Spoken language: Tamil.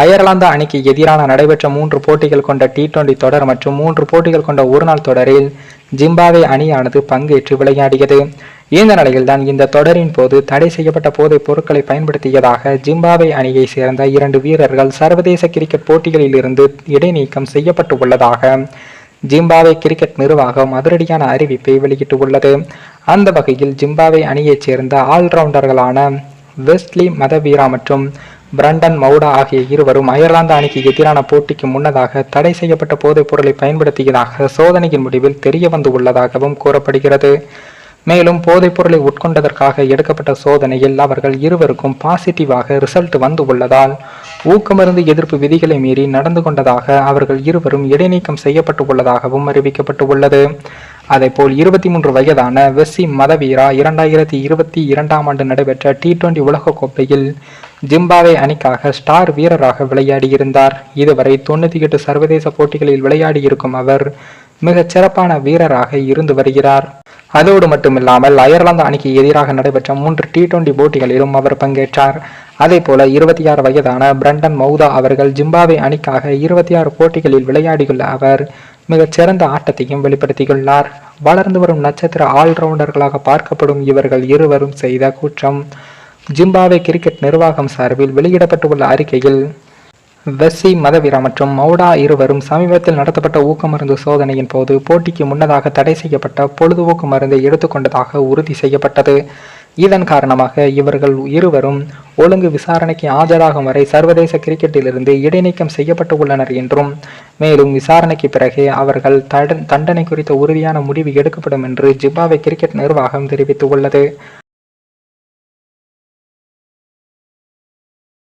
அயர்லாந்து அணிக்கு எதிரான நடைபெற்ற மூன்று போட்டிகள் கொண்ட டி டுவெண்டி தொடர் மற்றும் மூன்று போட்டிகள் கொண்ட ஒருநாள் தொடரில் ஜிம்பாவே அணியானது பங்கேற்று விளையாடியது. இந்த நிலையில்தான் இந்த தொடரின் போது தடை செய்யப்பட்ட போதைப் பொருட்களை பயன்படுத்தியதாக ஜிம்பாவே அணியை சேர்ந்த இரண்டு வீரர்கள் சர்வதேச கிரிக்கெட் போட்டிகளில் இருந்து இடைநீக்கம் செய்யப்பட்டு உள்ளதாக ஜிம்பாவே கிரிக்கெட் நிர்வாகம் அதிரடியான அறிவிப்பை வெளியிட்டுள்ளது. அந்த வகையில் ஜிம்பாவே அணியைச் சேர்ந்த ஆல்ரவுண்டர்களான வெஸ்ட்லி மதவீரா மற்றும் பிரண்டன் மவுடா ஆகிய இருவரும் அயர்லாந்து அணிக்கு எதிரான போட்டிக்கு முன்னதாக தடை செய்யப்பட்ட போதைப் பொருளை பயன்படுத்தியதாக சோதனையின் முடிவில் தெரிய வந்து உள்ளதாகவும் கூறப்படுகிறது. மேலும் போதைப் பொருளை உட்கொண்டதற்காக எடுக்கப்பட்ட சோதனையில் அவர்கள் இருவருக்கும் பாசிட்டிவாக ரிசல்ட் வந்து உள்ளதால் ஊக்கமருந்து எதிர்ப்பு விதிகளை மீறி நடந்து கொண்டதாக அவர்கள் இருவரும் இடைநீக்கம் செய்யப்பட்டு உள்ளதாகவும் அறிவிக்கப்பட்டு உள்ளது. அதேபோல் இருபத்தி மூன்று வயதான வெஸ்ஸி மதவீரா இரண்டாயிரத்தி இருபத்தி இரண்டாம் ஆண்டு நடைபெற்ற டி டுவெண்டி உலகக்கோப்பையில் ஜிம்பாவே அணிக்காக ஸ்டார் வீரராக விளையாடியிருந்தார். இதுவரை தொண்ணூற்றி எட்டு சர்வதேச போட்டிகளில் விளையாடியிருக்கும் அவர் மிகச் சிறப்பான வீரராக இருந்து வருகிறார். அதோடு மட்டுமில்லாமல் அயர்லாந்து அணிக்கு எதிராக நடைபெற்ற மூன்று டி டுவெண்டி போட்டிகளிலும் அவர் பங்கேற்றார். அதே போல இருபத்தி ஆறு வயதான பிரண்டன் மௌதா அவர்கள் ஜிம்பாவே அணிக்காக இருபத்தி ஆறு போட்டிகளில் விளையாடியுள்ள அவர் மிகச் சிறந்த ஆட்டத்தையும் வெளிப்படுத்தியுள்ளார். வளர்ந்து வரும் நட்சத்திர ஆல்ரவுண்டர்களாக பார்க்கப்படும் இவர்கள் இருவரும் செய்த குற்றம். ஜிம்பாவே கிரிக்கெட் நிர்வாகம் சார்பில் வெளியிடப்பட்டுள்ள அறிக்கையில் வெஸ்ஸி மதவீரா மற்றும் மௌடா இருவரும் சமீபத்தில் நடத்தப்பட்ட ஊக்கமருந்து சோதனையின் போது போட்டிக்கு முன்னதாக தடை செய்யப்பட்ட பொழுதுபோக்கு மருந்தை எடுத்துக்கொண்டதாக உறுதி செய்யப்பட்டது. இதன் காரணமாக இவர்கள் இருவரும் ஒழுங்கு விசாரணைக்கு ஆஜராகும் வரை சர்வதேச கிரிக்கெட்டிலிருந்து இடைநீக்கம் செய்யப்பட்டு உள்ளனர் என்றும் மேலும் விசாரணைக்கு பிறகு அவர்கள் தட- தண்டனை குறித்த உறுதியான முடிவு எடுக்கப்படும் என்று ஜிம்பாவே கிரிக்கெட் நிர்வாகம் தெரிவித்துள்ளது.